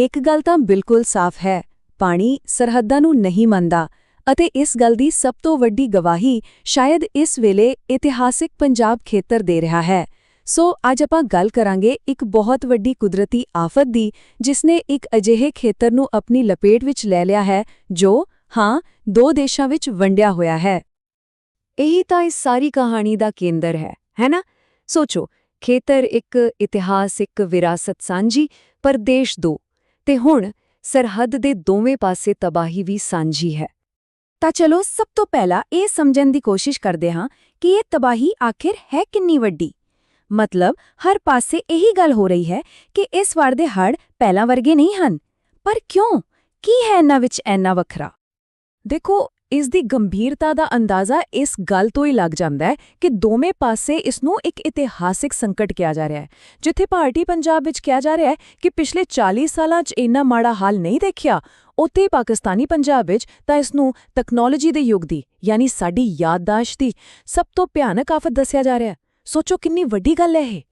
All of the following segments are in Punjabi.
ਇੱਕ ਗੱਲ ਤਾਂ ਬਿਲਕੁਲ ਸਾਫ਼ ਹੈ, ਪਾਣੀ ਸਰਹੱਦਾਂ ਨੂੰ ਨਹੀਂ ਮੰਨਦਾ ਅਤੇ ਇਸ ਗੱਲ ਦੀ ਸਭ ਤੋਂ ਵੱਡੀ ਗਵਾਹੀ ਸ਼ਾਇਦ ਇਸ ਵੇਲੇ ਇਤਿਹਾਸਿਕ ਪੰਜਾਬ ਖੇਤਰ ਦੇ ਰਿਹਾ ਹੈ। ਸੋ ਅੱਜ ਆਪਾਂ ਗੱਲ ਕਰਾਂਗੇ ਇੱਕ ਬਹੁਤ ਵੱਡੀ ਕੁਦਰਤੀ ਆਫਤ ਦੀ ਜਿਸ ਨੇ ਇੱਕ ਅਜਿਹੇ ਖੇਤਰ ਨੂੰ ਆਪਣੀ ਲਪੇਟ ਵਿੱਚ ਲੈ ਲਿਆ ਹੈ, ਜੋ ਹਾਂ, ਦੋ ਦੇਸ਼ਾਂ ਵਿੱਚ ਵੰਡਿਆ ਹੋਇਆ ਹੈ। ਇਹੀ ਤਾਂ ਇਸ ਸਾਰੀ ਕਹਾਣੀ ਦਾ ਕੇਂਦਰ ਹੈ ਹੈ ਨਾ? ਸੋਚੋ, ਖੇਤਰ ਇੱਕ ਇਤਿਹਾਸ ਇੱਕ ਵਿਰਾਸਤ ਸਾਂਝੀ, ਪਰ ਦੇਸ਼ ਦੋ। ਤੇ ਹੁਣ ਸਰਹੱਦ ਦੇ ਦੋਵੇਂ ਪਾਸੇ ਤਬਾਹੀ ਵੀ ਸਾਂਝੀ ਹੈ। ਤਾਂ ਚਲੋ ਸਭ ਤੋਂ ਪਹਿਲਾਂ ਇਹ ਸਮਝਣ ਦੀ ਕੋਸ਼ਿਸ਼ ਕਰਦੇ ਹਾਂ ਕਿ ਇਹ ਤਬਾਹੀ ਆਖਿਰ ਹੈ ਕਿੰਨੀ ਵੱਡੀ। ਮਤਲਬ ਹਰ ਪਾਸੇ ਇਹੀ ਗੱਲ ਹੋ ਰਹੀ ਹੈ ਕਿ ਇਸ ਵਾਰ ਦੇ ਹੜ੍ਹ ਪਹਿਲਾਂ ਵਰਗੇ ਨਹੀਂ ਹਨ। ਪਰ ਕਿਉਂ? ਕੀ ਹੈ ਇਹਨਾਂ ਵਿੱਚ ਐਨਾ ਵੱਖਰਾ? ਦੇਖੋ ਇਸ ਦੀ ਗੰਭੀਰਤਾ ਦਾ ਅੰਦਾਜ਼ਾ ਇਸ ਗੱਲ ਤੋਂ ਹੀ ਲੱਗ ਜਾਂਦਾ ਹੈ ਕਿ ਦੋਵੇਂ ਪਾਸੇ ਇਸ ਨੂੰ ਇੱਕ ਇਤਿਹਾਸਿਕ ਸੰਕਟ ਕਿਹਾ ਜਾ ਰਿਹਾ ਹੈ, ਜਿੱਥੇ ਭਾਰਤੀ ਪੰਜਾਬ ਵਿੱਚ ਕਿਹਾ ਜਾ ਰਿਹਾ ਹੈ ਕਿ ਪਿਛਲੇ 40 ਸਾਲਾਂ 'ਚ ਇੰਨਾ ਮਾੜਾ ਹਾਲ ਨਹੀਂ ਦੇਖਿਆ, ਉੱਥੇ ਪਾਕਿਸਤਾਨੀ ਪੰਜਾਬ ਵਿੱਚ ਤਾਂ ਇਸ ਨੂੰ ਟੈਕਨੋਲੋਜੀ ਦੇ ਯੁੱਗ ਦੀ, ਯਾਨੀ ਸਾਡੀ ਯਾਦਦਾਸ਼ਤ ਦੀ ਸਭ ਤੋਂ ਭਿਆਨਕ ਆਫਤ ਦੱਸਿਆ ਜਾ ਰਿਹਾ ਹੈ। ਸੋਚੋ ਕਿੰਨੀ ਵੱਡੀ ਗੱਲ ਹੈ ਇਹ।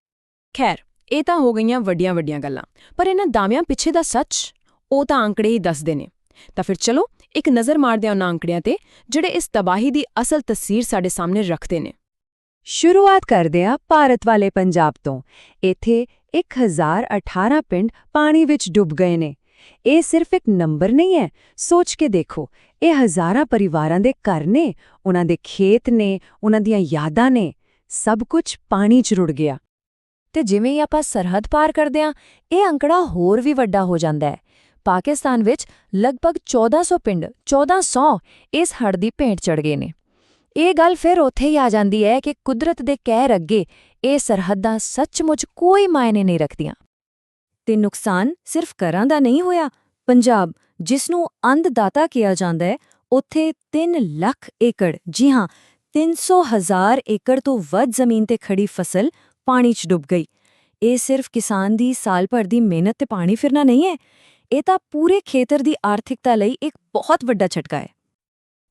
ਖੈਰ, ਇਹ ਤਾਂ ਹੋ ਗਈਆਂ ਵੱਡੀਆਂ-ਵੱਡੀਆਂ ਗੱਲਾਂ, ਪਰ ਇਹਨਾਂ ਦਾਅਵਿਆਂ ਪਿੱਛੇ ਦਾ ਸੱਚ? ਉਹ ਤਾਂ ਅੰਕੜੇ ਹੀ ਦੱਸਦੇ ਨੇ। ਤਾਂ ਫਿਰ ਚਲੋ, ਇੱਕ ਨਜ਼ਰ ਮਾਰਦੇ ਹਾਂ ਉਹਨਾਂ ਅੰਕੜਿਆਂ ਤੇ, ਜਿਹੜੇ ਇਸ ਤਬਾਹੀ ਦੀ ਅਸਲ ਤਸਵੀਰ ਸਾਡੇ ਸਾਹਮਣੇ ਰੱਖਦੇ ਨੇ। ਸ਼ੁਰੂਆਤ ਕਰਦੇ ਹਾਂ ਭਾਰਤ ਵਾਲੇ ਪੰਜਾਬ ਤੋਂ। ਇੱਥੇ 1018 ਪਿੰਡ ਪਾਣੀ ਵਿੱਚ ਡੁੱਬ ਗਏ ਨੇ। ਇਹ ਸਿਰਫ ਇੱਕ ਨੰਬਰ ਨਹੀਂ ਹੈ, ਸੋਚ ਕੇ ਦੇਖੋ। ਇਹ ਹਜ਼ਾਰਾਂ ਪਰਿਵਾਰਾਂ ਦੇ ਘਰ ਨੇ, ਉਹਨਾਂ ਦੇ ਖੇਤ ਨੇ, ਉਹਨਾਂ ਦੀਆਂ ਯਾਦਾਂ ਨੇ। ਸਭ ਕੁਝ ਪਾਣੀ 'ਚ ਰੁੜ ਗਿਆ। ਤੇ ਜਿਵੇਂ ਹੀ ਆਪਾਂ ਸਰਹੱਦ ਪਾਰ ਕਰਦੇ ਹਾਂ, ਇਹ ਅੰਕੜਾ ਹੋਰ ਵੀ ਵੱਡਾ ਹੋ ਜਾਂਦਾ ਹੈ। ਪਾਕਿਸਤਾਨ ਵਿੱਚ ਲਗਭਗ 1400 ਪਿੰਡ 1400 ਇਸ ਹੜ੍ਹ ਦੀ ਭੇਂਟ ਚੜ ਗਏ ਨੇ। ਇਹ ਗੱਲ ਫਿਰ ਉੱਥੇ ਹੀ ਆ ਜਾਂਦੀ ਹੈ ਕਿ ਕੁਦਰਤ ਦੇ ਕਹਿਰ ਅੱਗੇ ਇਹ ਸਰਹੱਦਾਂ ਸੱਚਮੁੱਚ ਕੋਈ ਮਾਇਨੇ ਨਹੀਂ ਰੱਖਦੀਆਂ। ਤੇ ਨੁਕਸਾਨ ਸਿਰਫ ਘਰਾਂ ਦਾ ਨਹੀਂ ਹੋਇਆ। ਪੰਜਾਬ, ਜਿਸ ਨੂੰ ਅੰਧਦਾਤਾ ਕਿਹਾ ਜਾਂਦਾ ਹੈ, ਉੱਥੇ 3 ਲੱਖ ਏਕੜ, ਜੀ ਹਾਂ 300 ਹਜ਼ਾਰ ਏਕੜ ਤੋਂ ਵੱਧ ਜ਼ਮੀਨ ਤੇ ਖੜੀ ਫਸਲ ਪਾਣੀ 'ਚ ਡੁੱਬ ਗਈ। ਇਹ ਸਿਰਫ ਕਿਸਾਨ ਦੀ ਸਾਲ ਭਰ ਦੀ ਮਿਹਨਤ ਤੇ ਪਾਣੀ ਫਿਰਨਾ ਨਹੀਂ ਹੈ। ਇਹ ਤਾਂ ਪੂਰੇ ਖੇਤਰ ਦੀ ਆਰਥਿਕਤਾ ਲਈ ਇੱਕ ਬਹੁਤ ਵੱਡਾ ਝਟਕਾ ਹੈ।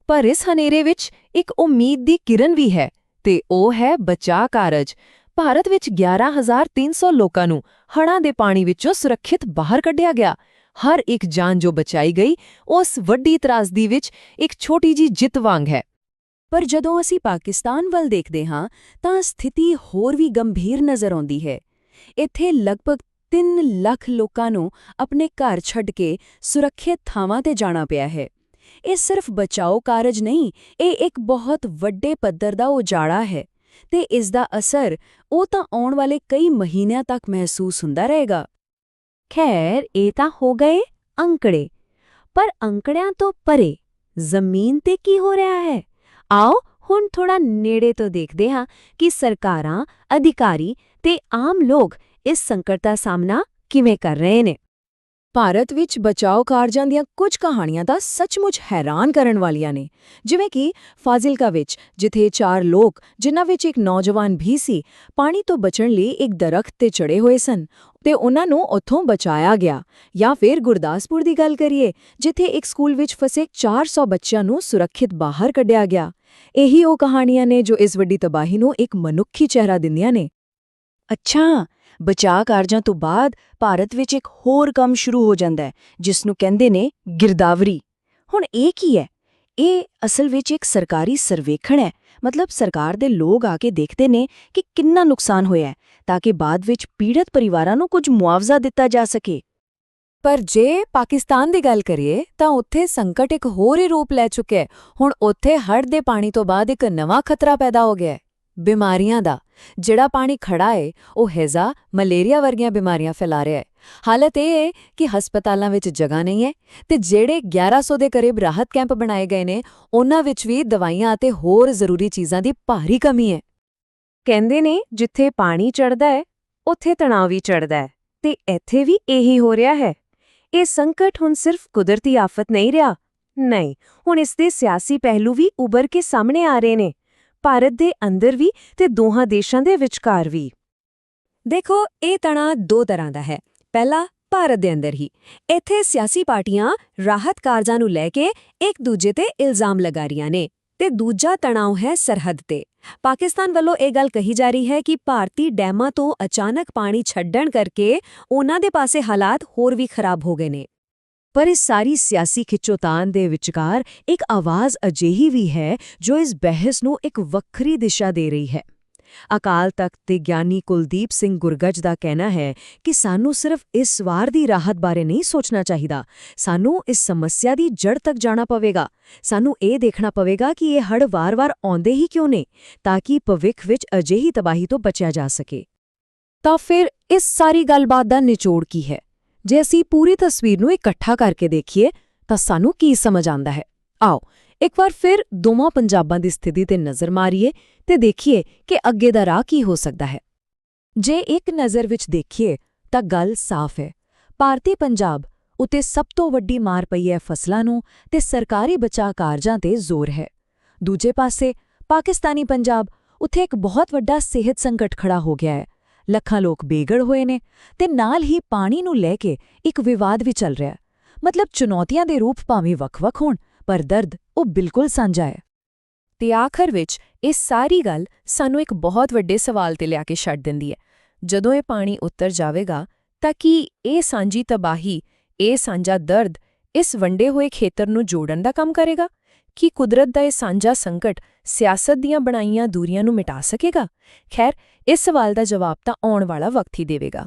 ਪਰ ਇਸ ਹਨੇਰੇ ਵਿੱਚ ਇੱਕ ਉਮੀਦ ਦੀ ਕਿਰਨ ਵੀ ਹੈ ਤੇ ਉਹ ਹੈ ਬਚਾਅ ਕਾਰਜ। ਭਾਰਤ ਵਿੱਚ 11300 ਲੋਕਾਂ ਨੂੰ ਹੜ੍ਹਾਂ ਦੇ ਪਾਣੀ ਵਿੱਚੋਂ ਸੁਰੱਖਿਅਤ ਬਾਹਰ ਕੱਢਿਆ ਗਿਆ। ਹਰ ਇੱਕ ਜਾਨ ਜੋ ਬਚਾਈ ਗਈ, ਉਸ ਵੱਡੀ ਤਰਾਸਦੀ ਵਿੱਚ ਇੱਕ ਛੋਟੀ ਜੀ ਜਿੱਤ ਵਾਂਗ ਹੈ। ਪਰ ਜਦੋਂ ਅਸੀਂ ਪਾਕਿਸਤਾਨ ਵੱਲ ਦੇਖਦੇ ਹਾਂ, ਤਾਂ ਸਥਿਤੀ ਹੋਰ ਵੀ ਗੰਭੀਰ ਨਜ਼ਰ ਆਉਂਦੀ ਹੈ। ਇੱਥੇ ਲਗਭਗ 3 ਲੱਖ ਲੋਕਾਂ ਨੂੰ ਆਪਣੇ ਘਰ ਛੱਡ ਕੇ ਸੁਰੱਖਿਅਤ ਥਾਵਾਂ ਤੇ ਜਾਣਾ ਪਿਆ ਹੈ। ਇਹ ਸਿਰਫ ਬਚਾਓ ਕਾਰਜ ਨਹੀਂ, ਇਹ ਇੱਕ ਬਹੁਤ ਵੱਡੇ ਪੱਧਰ ਦਾ ਉਜਾੜਾ ਹੈ ਤੇ ਇਸ ਦਾ ਅਸਰ ਉਹ ਤਾਂ ਆਉਣ ਵਾਲੇ ਕਈ ਮਹੀਨਿਆਂ ਤੱਕ ਮਹਿਸੂਸ ਹੁੰਦਾ ਰਹੇਗਾ। ਖੈਰ, ਇਹ ਤਾਂ ਹੋ ਗਏ ਅੰਕੜੇ। ਪਰ ਅੰਕੜਿਆਂ ਤੋਂ ਪਰੇ ਜ਼ਮੀਨ ਤੇ ਕੀ ਹੋ ਰਿਹਾ ਹੈ? ਆਓ ਹੁਣ ਥੋੜਾ ਨੇੜੇ ਤੋਂ ਦੇਖਦੇ ਹਾਂ ਕਿ ਸਰਕਾਰਾਂ, ਅਧਿਕਾਰੀ ਤੇ ਆਮ ਲੋਕ ਇਸ ਸੰਕਟ ਦਾ ਸਾਹਮਣਾ ਕਿਵੇਂ ਕਰ ਰਹੇ ਨੇ? ਭਾਰਤ ਵਿੱਚ ਬਚਾਓ ਕਾਰਜਾਂ ਦੀਆਂ ਕੁਝ ਕਹਾਣੀਆਂ ਤਾਂ ਸੱਚਮੁੱਚ ਹੈਰਾਨ ਕਰਨ ਵਾਲੀਆਂ ਨੇ। ਜਿਵੇਂ ਕਿ ਫਾਜ਼ਿਲਕਾ ਵਿੱਚ, ਜਿੱਥੇ ਚਾਰ ਲੋਕ, ਜਿਨ੍ਹਾਂ ਵਿੱਚ ਇੱਕ ਨੌਜਵਾਨ ਵੀ ਸੀ, ਪਾਣੀ ਤੋਂ ਬਚਣ ਲਈ ਇੱਕ ਦਰਖਤ ਤੇ ਚੜੇ ਹੋਏ ਸਨ ਤੇ ਉਹਨਾਂ ਨੂੰ ਉੱਥੋਂ ਬਚਾਇਆ ਗਿਆ। ਜਾਂ ਫਿਰ ਗੁਰਦਾਸਪੁਰ ਦੀ ਗੱਲ ਕਰੀਏ, ਜਿੱਥੇ ਇੱਕ ਸਕੂਲ ਵਿੱਚ ਫਸੇ 400 ਬੱਚਿਆਂ ਨੂੰ ਸੁਰੱਖਿਅਤ ਬਾਹਰ ਕੱਢਿਆ ਗਿਆ। ਇਹੀ ਉਹ ਕਹਾਣੀਆਂ ਨੇ ਜੋ ਇਸ ਵੱਡੀ ਤਬਾਹੀ ਨੂੰ ਇੱਕ ਮਨੁੱਖੀ ਚਿਹਰਾ ਦਿੰਦੀਆਂ ਨੇ। ਅੱਛਾ ਬਚਾਅ ਕਾਰਜਾਂ ਤੋਂ ਬਾਅਦ ਭਾਰਤ ਵਿੱਚ ਇੱਕ ਹੋਰ ਕੰਮ ਸ਼ੁਰੂ ਹੋ ਜਾਂਦਾ ਹੈ ਜਿਸ ਨੂੰ ਕਹਿੰਦੇ ਨੇ ਗਿਰਦਾਵਰੀ। ਹੁਣ ਇਹ ਕੀ ਹੈ? ਇਹ ਅਸਲ ਵਿੱਚ ਇੱਕ ਸਰਕਾਰੀ ਸਰਵੇਖਣ ਹੈ। ਮਤਲਬ ਸਰਕਾਰ ਦੇ ਲੋਕ ਆ ਕੇ ਦੇਖਦੇ ਨੇ ਕਿ ਕਿੰਨਾ ਨੁਕਸਾਨ ਹੋਇਆ ਹੈ, ਤਾਂ ਕਿ ਬਾਅਦ ਵਿੱਚ ਪੀੜਤ ਪਰਿਵਾਰਾਂ ਨੂੰ ਕੁਝ ਮੁਆਵਜ਼ਾ ਦਿੱਤਾ ਜਾ ਸਕੇ। ਪਰ ਜੇ ਪਾਕਿਸਤਾਨ ਦੀ ਗੱਲ ਕਰੀਏ, ਤਾਂ ਉੱਥੇ ਸੰਕਟ ਇੱਕ ਹੋਰ ਹੀ ਰੂਪ ਲੈ ਚੁੱਕਿਆ ਹੈ। ਹੁਣ ਉੱਥੇ ਹੜ੍ਹ ਦੇ ਪਾਣੀ ਤੋਂ ਬਾਅਦ ਇੱਕ ਨਵਾਂ ਖਤਰਾ ਪੈਦਾ ਹੋ ਗਿਆ ਹੈ। ਬਿਮਾਰੀਆਂ ਦਾ। ਜਿਹੜਾ ਪਾਣੀ ਖੜਾ ਏ, ਉਹ ਹੈਜ਼ਾ, ਮਲੇਰੀਆ ਵਰਗੀਆਂ ਬਿਮਾਰੀਆਂ ਫੈਲਾ ਰਿਹਾ ਹੈ ਹਾਲਤ ਇਹ ਹੈ ਕਿ ਹਸਪਤਾਲਾਂ ਵਿੱਚ ਜਗ੍ਹਾ ਨਹੀਂ ਹੈ ਤੇ ਜਿਹੜੇ 1100 ਦੇ ਕਰੀਬ ਰਾਹਤ ਕੈਂਪ ਬਣਾਏ ਗਏ ਨੇ, ਉਹਨਾਂ ਵਿੱਚ ਵੀ ਦਵਾਈਆਂ ਅਤੇ ਹੋਰ ਜ਼ਰੂਰੀ ਚੀਜ਼ਾਂ ਦੀ ਭਾਰੀ ਕਮੀ ਹੈ ਕਹਿੰਦੇ ਨੇ, ਜਿੱਥੇ ਪਾਣੀ ਚੜਦਾ ਹੈ ਉੱਥੇ ਤਣਾਅ ਵੀ ਚੜਦਾ ਹੈ ਤੇ ਇੱਥੇ ਵੀ ਇਹੀ ਹੋ ਰਿਹਾ ਹੈ। ਇਹ ਸੰਕਟ ਹੁਣ ਸਿਰਫ ਕੁਦਰਤੀ ਆਫਤ ਨਹੀਂ ਰਿਹਾ। ਨਹੀਂ, ਹੁਣ ਇਸ ਦੇ ਸਿਆਸੀ ਪਹਿਲੂ ਵੀ ਉਭਰ ਕੇ ਸਾਹਮਣੇ ਆ ਰਹੇ ਨੇ। ਭਾਰਤ ਦੇ ਅੰਦਰ ਵੀ ਤੇ ਦੋਹਾਂ ਦੇਸ਼ਾਂ ਦੇ ਵਿਚਕਾਰ ਵੀ। ਦੇਖੋ, ਇਹ ਤਣਾਅ ਦੋ ਤਰ੍ਹਾਂ ਦਾ ਹੈ। ਪਹਿਲਾ, ਭਾਰਤ ਦੇ ਅੰਦਰ ਹੀ। ਇੱਥੇ ਸਿਆਸੀ ਪਾਰਟੀਆਂ ਰਾਹਤ ਕਾਰਜਾਂ ਨੂੰ ਲੈ ਕੇ ਇੱਕ ਦੂਜੇ ਤੇ ਇਲਜ਼ਾਮ ਲਗਾ ਰਹੀਆਂ ਨੇ ਤੇ ਦੂਜਾ ਤਣਾਅ ਹੈ ਸਰਹੱਦ ਤੇ। ਪਾਕਿਸਤਾਨ ਵੱਲੋਂ ਇਹ ਗੱਲ ਕਹੀ ਜਾ ਰਹੀ ਹੈ ਕਿ ਭਾਰਤੀ ਡੈਮਾਂ ਤੋਂ ਅਚਾਨਕ ਪਾਣੀ ਛੱਡਣ ਕਰਕੇ ਉਹਨਾਂ ਦੇ ਪਾਸੇ ਹਾਲਾਤ ਹੋਰ ਵੀ ਖਰਾਬ ਹੋ ਗਏ ਨੇ। ਪਰ ਇਸ ਸਾਰੀ ਸਿਆਸੀ ਖਿੱਚੋਤਾਨ ਦੇ ਵਿਚਕਾਰ ਇੱਕ ਆਵਾਜ਼ ਅਜਿਹੀ ਵੀ ਹੈ ਜੋ ਇਸ ਬਹਿਸ ਨੂੰ ਇੱਕ ਵੱਖਰੀ ਦਿਸ਼ਾ ਦੇ ਰਹੀ ਹੈ। ਅਕਾਲ ਤਖਤ ਦੇ ਗਿਆਨੀ ਕੁਲਦੀਪ ਸਿੰਘ ਗੁਰਗਜ ਦਾ ਕਹਿਣਾ ਹੈ ਕਿ ਸਾਨੂੰ ਸਿਰਫ ਇਸ ਵਾਰ ਦੀ ਰਾਹਤ ਬਾਰੇ ਨਹੀਂ ਸੋਚਣਾ ਚਾਹੀਦਾ। ਸਾਨੂੰ ਇਸ ਸਮੱਸਿਆ ਦੀ ਜੜ ਤੱਕ ਜਾਣਾ ਪਵੇਗਾ। ਸਾਨੂੰ ਇਹ ਦੇਖਣਾ ਪਵੇਗਾ ਕਿ ਇਹ ਹੜ ਵਾਰ-ਵਾਰ ਆਉਂਦੇ ਹੀ ਕਿਉਂ ਨੇ, ਤਾਂ ਕਿ ਭਵਿੱਖ ਵਿੱਚ ਅਜਿਹੀ ਤਬਾਹੀ ਤੋਂ ਬਚਿਆ ਜਾ ਸਕੇ। ਤਾਂ ਫਿਰ ਇਸ ਸਾਰੀ ਗੱਲਬਾਤ ਦਾ ਨਿਚੋੜ ਕੀ ਹੈ? ਜੇ ਅਸੀਂ ਪੂਰੀ ਤਸਵੀਰ ਨੂੰ ਇਕੱਠਾ ਕਰਕੇ ਦੇਖੀਏ, ਤਾਂ ਸਾਨੂੰ ਕੀ ਸਮਝ ਆਉਂਦਾ ਹੈ? ਆਓ, ਇੱਕ ਵਾਰ ਫਿਰ ਦੋਵਾਂ ਪੰਜਾਬਾਂ ਦੀ ਸਥਿਤੀ ਤੇ ਨਜ਼ਰ ਮਾਰੀਏ ਤੇ ਦੇਖੀਏ ਕਿ ਅੱਗੇ ਦਾ ਰਾਹ ਕੀ ਹੋ ਸਕਦਾ ਹੈ। ਜੇ ਇੱਕ ਨਜ਼ਰ ਵਿੱਚ ਦੇਖੀਏ, ਤਾਂ ਗੱਲ ਸਾਫ਼ ਹੈ। ਭਾਰਤੀ ਪੰਜਾਬ ਉਤੇ ਸਭ ਤੋਂ ਵੱਡੀ ਮਾਰ ਪਈ ਹੈ ਫਸਲਾਂ ਨੂੰ ਤੇ ਸਰਕਾਰੀ ਬਚਾਅ ਕਾਰਜਾਂ ਤੇ ਜ਼ੋਰ ਹੈ। ਦੂਜੇ ਪਾਸੇ ਪਾਕਿਸਤਾਨੀ ਪੰਜਾਬ ਉੱਥੇ ਇੱਕ ਬਹੁਤ ਵੱਡਾ ਸਿਹਤ ਸੰਕਟ ਖੜਾ ਹੋ ਗਿਆ ਹੈ। ਲੱਖਾਂ ਲੋਕ ਬੇਗੜ ਹੋਏ ਨੇ ਤੇ ਨਾਲ ਹੀ ਪਾਣੀ ਨੂੰ ਲੈ ਕੇ ਇੱਕ ਵਿਵਾਦ ਵੀ ਚੱਲ ਰਿਹਾ ਮਤਲਬ ਚੁਣੌਤੀਆਂ ਦੇ ਰੂਪ ਭਾਵੇਂ ਵੱਖ-ਵੱਖ ਹੋਣ, ਪਰ ਦਰਦ ਉਹ ਬਿਲਕੁਲ ਸਾਂਝਾ ਹੈ। ਤੇ ਆਖਰ ਵਿੱਚ ਇਹ ਸਾਰੀ ਗੱਲ ਸਾਨੂੰ ਇੱਕ ਬਹੁਤ ਵੱਡੇ ਸਵਾਲ ਤੇ ਲਿਆ ਕੇ ਛੱਡ ਦਿੰਦੀ ਹੈ। ਜਦੋਂ ਇਹ ਪਾਣੀ ਉੱਤਰ ਜਾਵੇਗਾ, ਤਾਂ ਕੀ ਇਹ ਸਾਂਝੀ ਤਬਾਹੀ, ਇਹ ਸਾਂਝਾ ਦਰਦ ਇਸ ਵੰਡੇ ਹੋਏ ਖੇਤਰ ਨੂੰ ਜੋੜਨ ਦਾ ਕੰਮ ਕਰੇਗਾ? ਕੀ ਕੁਦਰਤ ਦਾ ਇਹ ਸਾਂਝਾ ਸੰਕਟ ਸਿਆਸਤ ਦੀਆਂ ਬਣਾਈਆਂ ਦੂਰੀਆਂ ਨੂੰ ਮਿਟਾ ਸਕੇਗਾ? ਖੈਰ ਇਸ ਸਵਾਲ ਦਾ ਜਵਾਬ ਤਾਂ ਆਉਣ ਵਾਲਾ ਵਕਤ ਹੀ ਦੇਵੇਗਾ।